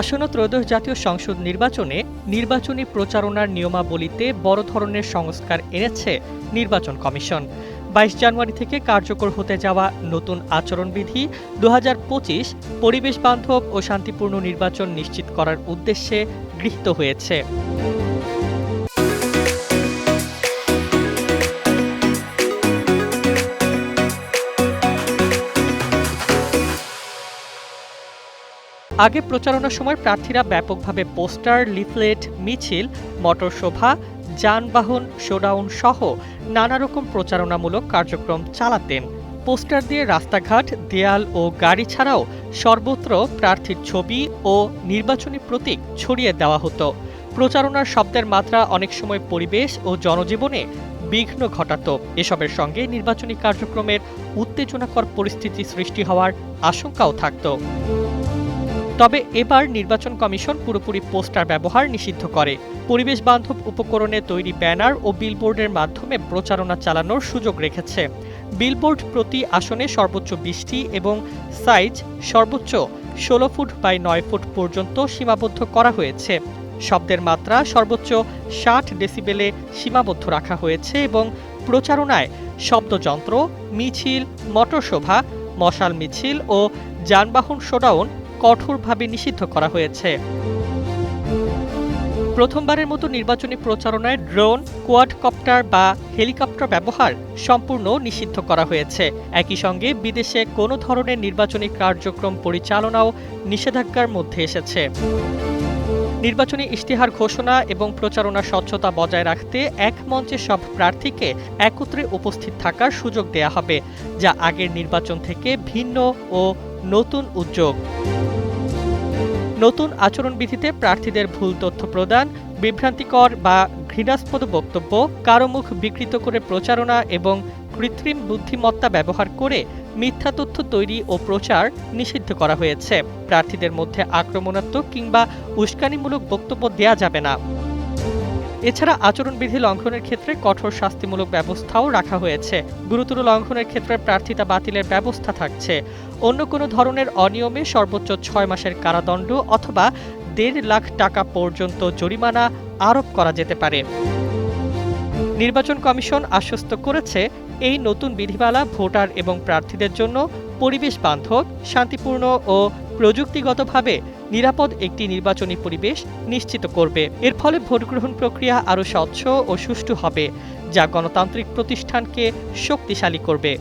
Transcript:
আসন্ন ত্রয়োদশ জাতীয় সংসদ নির্বাচনে নির্বাচনী প্রচারণার নিয়মাবলীতে বড় ধরনের সংস্কার এনেছে নির্বাচন কমিশন। বাইশ জানুয়ারি থেকে কার্যকর হতে যাওয়া নতুন আচরণবিধি দু হাজার পরিবেশ বান্ধব ও শান্তিপূর্ণ নির্বাচন নিশ্চিত করার উদ্দেশ্যে গৃহীত হয়েছে। আগে প্রচারণার সময় প্রার্থীরা ব্যাপকভাবে পোস্টার, লিফলেট, মিছিল মোটর শোভা যানবাহন, শোডাউন সহ নানা রকম প্রচারণামূলক কার্যক্রম চালাতেন। পোস্টার দিয়ে রাস্তাঘাট, দেয়াল ও গাড়ি ছাড়াও সর্বত্র প্রার্থীর ছবি ও নির্বাচনী প্রতীক ছড়িয়ে দেওয়া হতো। প্রচারণার শব্দের মাত্রা অনেক সময় পরিবেশ ও জনজীবনে বিঘ্ন ঘটাত। এসবের সঙ্গে নির্বাচনী কার্যক্রমের উত্তেজনাকর পরিস্থিতি সৃষ্টি হওয়ার আশঙ্কাও থাকত। তবে এবার নির্বাচন কমিশন পুরোপুরি পোস্টার ব্যবহার নিষিদ্ধ করে। পরিবেশ বান্ধব উপকরণে তৈরি ব্যানার ও বিলবোর্ডের মাধ্যমে প্রচারণা চালানোর সুযোগ রেখেছে। বিলবোর্ড প্রতি আসনে সর্বোচ্চ বিশটি এবং সাইজ সর্বোচ্চ ষোলো ফুট বাই নয় ফুট পর্যন্ত সীমাবদ্ধ করা হয়েছে। শব্দের মাত্রা সর্বোচ্চ ষাট ডেসিবেলে সীমাবদ্ধ রাখা হয়েছে এবং প্রচারণায় শব্দযন্ত্র, মিছিল মটরশোভা মশাল মিছিল ও যানবাহন শোডাউন কঠোরভাবে নিষিদ্ধ করা হয়েছে। প্রথমবারের মতো নির্বাচনী প্রচারণায় ড্রোন, কোয়াডকপ্টার বা হেলিকপ্টার ব্যবহার সম্পূর্ণ নিষিদ্ধ করা হয়েছে। একই সঙ্গে বিদেশে কোনো ধরনের নির্বাচনী কার্যক্রম পরিচালনাও নিষেধাজ্ঞার মধ্যে এসেছে। নির্বাচনী ইশতেহার ঘোষণা এবং প্রচারণা স্বচ্ছতা বজায় রাখতে এক মঞ্চে সব প্রার্থীকে একত্রে উপস্থিত থাকার সুযোগ দেয়া হবে, যা আগের নির্বাচন থেকে ভিন্ন ও নতুন উদ্যোগ। নতুন আচরণবিধিতে প্রার্থীদের ভুল তথ্য প্রদান, বিভ্রান্তিকর বা ঘৃণাস্পদ বক্তব্য, কারও মুখ বিকৃত করে প্রচারণা এবং কৃত্রিম বুদ্ধিমত্তা ব্যবহার করে মিথ্যা তথ্য তৈরি ও প্রচার নিষিদ্ধ করা হয়েছে। প্রার্থীদের মধ্যে আক্রমণাত্মক কিংবা উস্কানিমূলক বক্তব্য দেয়া যাবে না। এছাড়া আচরণবিধি লঙ্ঘনের ক্ষেত্রে কঠোর শাস্তিমূলক ব্যবস্থাও রাখা হয়েছে। গুরুতর লঙ্ঘনের ক্ষেত্রে প্রার্থিতা বাতিলের ব্যবস্থা থাকছে। অন্য কোনো ধরনের অনিয়মে সর্বোচ্চ ছয় মাসের কারাদণ্ড অথবা দেড় লাখ টাকা পর্যন্ত জরিমানা আরোপ করা যেতে পারে। নির্বাচন কমিশন আশ্বস্ত করেছে এই নতুন বিধিমালা ভোটার এবং প্রার্থীদের জন্য পরিবেশ বান্ধব, শান্তিপূর্ণ ও প্রযুক্তিগতভাবে নিরাপদ একটি নির্বাচনী পরিবেশ নিশ্চিত করবে। এর ফলে ভোটগ্রহণ প্রক্রিয়া আরও স্বচ্ছ ও সুষ্ঠু হবে, যা গণতান্ত্রিক প্রতিষ্ঠানকে শক্তিশালী করবে।